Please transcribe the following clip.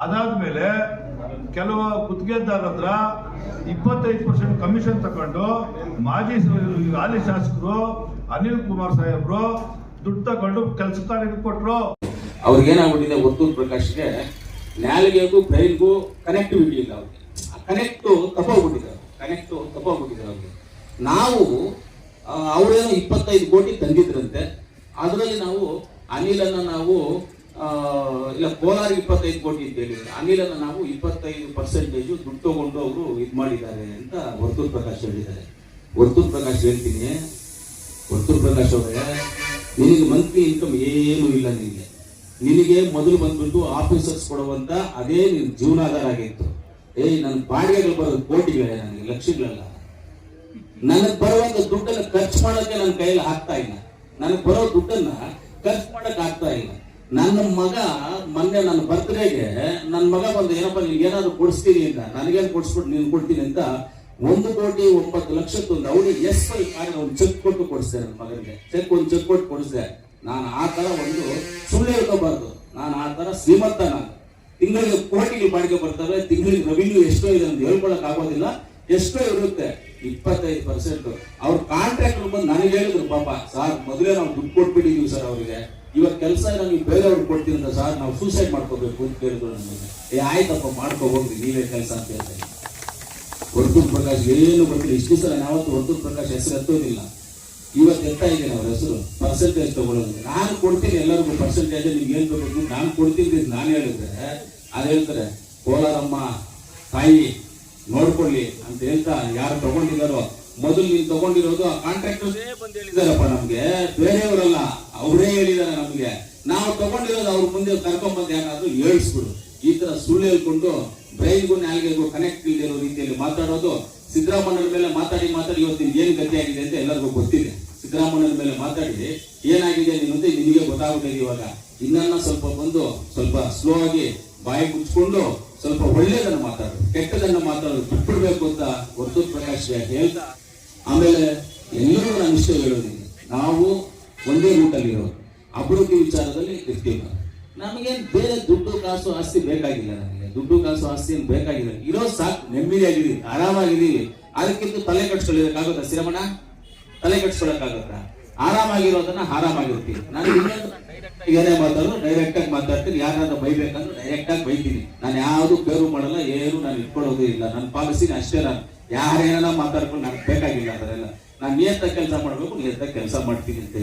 ಅದಾದ್ಮೇಲೆ ಕೆಲವು ಗುತ್ತಿಗೆದಾರ ಹತ್ರ ಇಪ್ಪತ್ತೈದು ಪರ್ಸೆಂಟ್ ಕಮಿಷನ್ ತಗೊಂಡು ಮಾಜಿ ಹಾಲಿ ಶಾಸಕರು ಅನಿಲ್ ಕುಮಾರ್ ಸಾಹೇಬ್ರು ದುಡ್ಡು ತಗೊಂಡು ಕೆಲಸಕ್ಕೆ ಕೊಟ್ರು. ಅವ್ರಿಗೆ ಏನಾಗ್ಬಿಟ್ಟಿದೆ ಒತ್ತು ಪ್ರಕಾಶ್ಗೆ ನ್ಯಾಲಿಗೆಗೂ ಬ್ರೈನ್ಗೂ ಕನೆಕ್ಟಿವಿಟಿ ಇಲ್ಲ ಅವ್ರಿಗೆ. ಕನೆಕ್ಟು ತಪ್ಪೋಗ್ಬಿಟ್ಟಿದೆ ಕನೆಕ್ಟು ತಪ್ಪಾಗ್ಬಿಟ್ಟಿದೆ ಅವ್ರಿಗೆ. ನಾವು ಅವರೇನು ಇಪ್ಪತ್ತೈದು ಕೋಟಿ ತಂದಿದ್ರಂತೆ. ಅದರಲ್ಲಿ ನಾವು ಅನಿಲನ್ನು ನಾವು ಆ, ಇಲ್ಲ, ಕೋಲಾರ ಇಪ್ಪತ್ತೈದು ಕೋಟಿ ಅಂತ ಹೇಳಿದ್ರೆ. ಅನಿಲನ ನಾವು ಇಪ್ಪತ್ತೈದು ಪರ್ಸೆಂಟೇಜು ದುಡ್ಡು ತಗೊಂಡು ಅವರು ಇದು ಮಾಡಿದ್ದಾರೆ ಅಂತ ವರ್ತೂರ್ ಪ್ರಕಾಶ್ ಹೇಳಿದ್ದಾರೆ. ವರ್ತೂರ್ ಪ್ರಕಾಶ್ ಹೇಳ್ತೀನಿ. ವರ್ತೂರ್ ಪ್ರಕಾಶ್ ಅವರೇ, ನಿನಗೆ ಮಂತ್ಲಿ ಇನ್ಕಮ್ ಏನೂ ಇಲ್ಲ ನಿನಗೆ. ನಿನಗೆ ಮೊದಲು ಬಂದ್ಬಿಟ್ಟು ಆಫೀಸರ್ಸ್ ಕೊಡುವಂತ ಅದೇ ನಿನ್ ಜೀವನಾಧಾರ ಆಗಿತ್ತು. ಏಯ್, ನನ್ನ ಬಾಡಿಗೆಗಳು ಬರೋದು ಕೋಟಿಗಳೇ ನನಗೆ, ಲಕ್ಷಗಳಲ್ಲ. ನನಗೆ ಬರುವಂತ ದುಡ್ಡನ್ನು ಖರ್ಚು ಮಾಡೋಕೆ ನನ್ನ ಕೈಯಲ್ಲಿ ಆಗ್ತಾ ಇಲ್ಲ. ನನಗೆ ಬರೋ ದುಡ್ಡನ್ನ ಖರ್ಚು ಮಾಡಕ್ ಆಗ್ತಾ ಇಲ್ಲ. ನನ್ನ ಮಗ ಮೊನ್ನೆ ನನ್ನ ಬರ್ತ್ಡೇಗೆ ನನ್ನ ಮಗ ಬಂದು, ಏನಪ್ಪ ನಿನ್ಗೆ ಏನಾದ್ರು ಕೊಡಿಸ್ತೀನಿ ಅಂತ, ನನಗೇನು ಕೊಡಿಸ್ಬಿಟ್ಟು ನೀನು ಕೊಡ್ತೀನಿ ಅಂತ ಒಂದು ಕೋಟಿ ಒಂಬತ್ತು ಲಕ್ಷಕ್ಕೆ ಒಂದು ಎಸ್ ಐ ಕಾರ್ಡ್ ಒಂದು ಚೆಕ್ ಕೊಟ್ಟು ಕೊಡಿಸ್ದೆ ನನ್ನ ಮಗನಿಗೆ. ಚೆಕ್ ಒಂದು ಚೆಕ್ ಕೊಟ್ಟು ಕೊಡಿಸ್ದೆ. ನಾನು ಆ ತರ ಒಂದು ಸುಳ್ಳು ಹೇಳ್ಕೋಬಾರ್ದು. ನಾನು ಆ ತರ ಶ್ರೀಮಂತ ನಾನು. ತಿಂಗಳಿಗೆ ಕೋಟಿಗೆ ಬಾಡಿಗೆ ಬರ್ತಾರೆ, ತಿಂಗಳಿಗೆ ರೆವಿನ್ಯೂ ಎಷ್ಟೋ ಇದೆ ಅಂತ ಹೇಳ್ಕೊಳಕ್ ಆಗೋದಿಲ್ಲ. ಎಷ್ಟೋ ಇರುತ್ತೆ. ಇಪ್ಪತ್ತೈದು ಪರ್ಸೆಂಟ್ ಅವ್ರ ಕಾಂಟ್ರಾಕ್ಟ್ ಬಂದು ನನಗೆ ಹೇಳಿದ್ರು, ಪಾಪ, ಸರ್, ಮೊದಲೇ ನಾವು ದುಡ್ಡು ಕೊಟ್ಬಿಟ್ಟಿದೀವಿ ಸರ್ ಅವರಿಗೆ. ಇವಾಗ ಕೆಲಸ ನೀವು ಬೇರೆಯವ್ರಿಗೆ ಕೊಡ್ತೀರಂತ ಅಂತ ಸರ್ ನಾವು ಸೂಸೈಡ್ ಮಾಡ್ಕೋಬೇಕು ಅಂತ ಕೇಳಿದ್ರು ನಮಗೆ. ಏ ಆಯ್ತಪ್ಪ ಮಾಡ್ಕೊ ಹೋಗ್ರಿ ನೀವೇ ಕೆಲಸ ಅಂತ ಹೇಳ್ತಾರೆ. ವರ್ತೂರ್ ಪ್ರಕಾಶ್ ಏನು ಬರ್ತೀನಿ ಇಷ್ಟು ಸಲ ಯಾವತ್ತು ವರ್ತೂರ್ ಪ್ರಕಾಶ್ ಹೆಸರು ಎತ್ತೋದಿಲ್ಲ. ಇವತ್ತು ಎತ್ತಾ ಇದ್ದೀನಿ ಅವ್ರ ಹೆಸರು. ಪರ್ಸೆಂಟೇಜ್ ತಗೊಳ್ಳೋದು ನಾನು ಕೊಡ್ತೀನಿ ಎಲ್ಲರಿಗೂ ಪರ್ಸೆಂಟೇಜ್ ನಿಮ್ಗೆ ಏನ್ ಬೇಕು ನಾನು ಕೊಡ್ತೀನಿ ಅಂತ ನಾನು ಹೇಳಿದ್ರೆ ಅದು ಹೇಳ್ತಾರೆ ಕೋಲಾರಮ್ಮ ತಾಯಿ ನೋಡ್ಕೊಳ್ಳಿ ಅಂತ ಹೇಳ್ತಾ ಯಾರು ತಗೊಂಡಿದ್ದಾರೋ. ಮೊದಲು ನೀನು ತಗೊಂಡಿರೋದು ಆ ಕಾಂಟ್ರಾಕ್ಟರ್ಸೇ ಬಂದು ಹೇಳಿದಾರಪ್ಪ ನಮ್ಗೆ. ಬೇರೆಯವರಲ್ಲ. ಅವರೇ ಹೇಳಿದಾರೆ ನಮ್ಗೆ. ನಾವು ತಗೊಂಡಿರೋದು ಅವ್ರ ಮುಂದೆ ಕರ್ಕೊಂಬಂದು ಏನಾದ್ರು ಹೇಳಿಸ್ಬಿಡು. ಈ ತರ ಸುಳ್ಳು ಹೇಳ್ಕೊಂಡು ಬ್ರೈನ್ಗೂ ನಾಲ್ಗೆಗೂ ಕನೆಕ್ಟ್ ಇರೋ ರೀತಿಯಲ್ಲಿ ಮಾತಾಡೋದು ಸಿದ್ದರಾಮಣ್ಣನ ಮೇಲೆ ಮಾತಾಡಿ ಮಾತಾಡಿ ಇವತ್ತಿನ ಏನ್ ಗತಿ ಆಗಿದೆ ಅಂತ ಎಲ್ಲರಿಗೂ ಗೊತ್ತಿದೆ. ಸಿದ್ದರಾಮಣ್ಣನ ಮೇಲೆ ಮಾತಾಡಿ, ಏನಾಗಿದೆ ನೀನು ಅಂತ ನಿನಗೆ ಗೊತ್ತಾಗುತ್ತೆ ಇವಾಗ. ಇನ್ನನ್ನ ಸ್ವಲ್ಪ ಬಂದು ಸ್ವಲ್ಪ ಸ್ಲೋ ಆಗಿ ಬಾಯಿ ಮುಚ್ಕೊಂಡು ಸ್ವಲ್ಪ ಒಳ್ಳೇದನ್ನು ಮಾತಾಡು, ಕೆಟ್ಟದನ್ನು ಮಾತಾಡೋದು ಬಿಟ್ಬಿಡ್ಬೇಕು ಅಂತ ವರ್ತು ಪ್ರಕಾಶ್ ಹೇಳ್ತಾ ಆಮೇಲೆ ಎಲ್ಲರೂ ನಾನು ಇಷ್ಟ ಹೇಳೋದಿಲ್ಲ. ನಾವು ಒಂದೇ ರೂಟಲ್ಲಿ ಇರೋದು. ಅಭಿವೃದ್ಧಿ ವಿಚಾರದಲ್ಲಿ ಇರ್ತೀವಿ ನಮಗೇನು ಬೇರೆ ದುಡ್ಡು ಕಾಸು ಆಸ್ತಿ ಬೇಕಾಗಿಲ್ಲ ನನಗೆ ದುಡ್ಡು ಕಾಸು ಆಸ್ತಿ ಏನು ಬೇಕಾಗಿಲ್ಲ. ಇರೋ ಸಾಕು ನೆಮ್ಮದಿಯಾಗಿದ್ದೀವಿ ಆರಾಮಾಗಿದ್ದೀವಿ ಅದಕ್ಕಿಂತ ತಲೆ ಕಟ್ಸ್ಕೊಳ್ಳೋದಕ್ಕಾಗುತ್ತಾ ಶ್ರೀರಮಣ ತಲೆ ಕಟ್ಸ್ಕೊಳಕ್ಕಾಗುತ್ತಾ ಆರಾಮಾಗಿರೋದನ್ನ ಆರಾಮಾಗಿರ್ತೀನಿ ನಾನು ಏನೇ ಮಾತಾಡೋದು ಡೈರೆಕ್ಟ್ ಆಗಿ ಮಾತಾಡ್ತೀನಿ. ಯಾರಾದ್ರೂ ಬೈಬೇಕಂದ್ರೆ ಡೈರೆಕ್ಟ್ ಆಗಿ ಬೈತೀನಿ. ನಾನು ಯಾವುದು ಬೇರು ಮಾಡಲ್ಲ, ಏನು ನಾನು ಇಟ್ಕೊಳ್ಳೋದು ಇಲ್ಲ. ನನ್ನ ಪಾಲಿಸಿನ ಅಷ್ಟೇ ನಾನು. ಯಾರೇನ ಮಾತಾಡ್ಕೊಂಡು ನನಗೆ ಬೇಕಾಗಿಲ್ಲ ಅದರೆಲ್ಲ ನಾನು ನಿಯತ್ತ ಕೆಲಸ ಮಾಡಬೇಕು, ನಿಯತ್ತ ಕೆಲಸ ಮಾಡ್ತೀನಿ ಅಂತ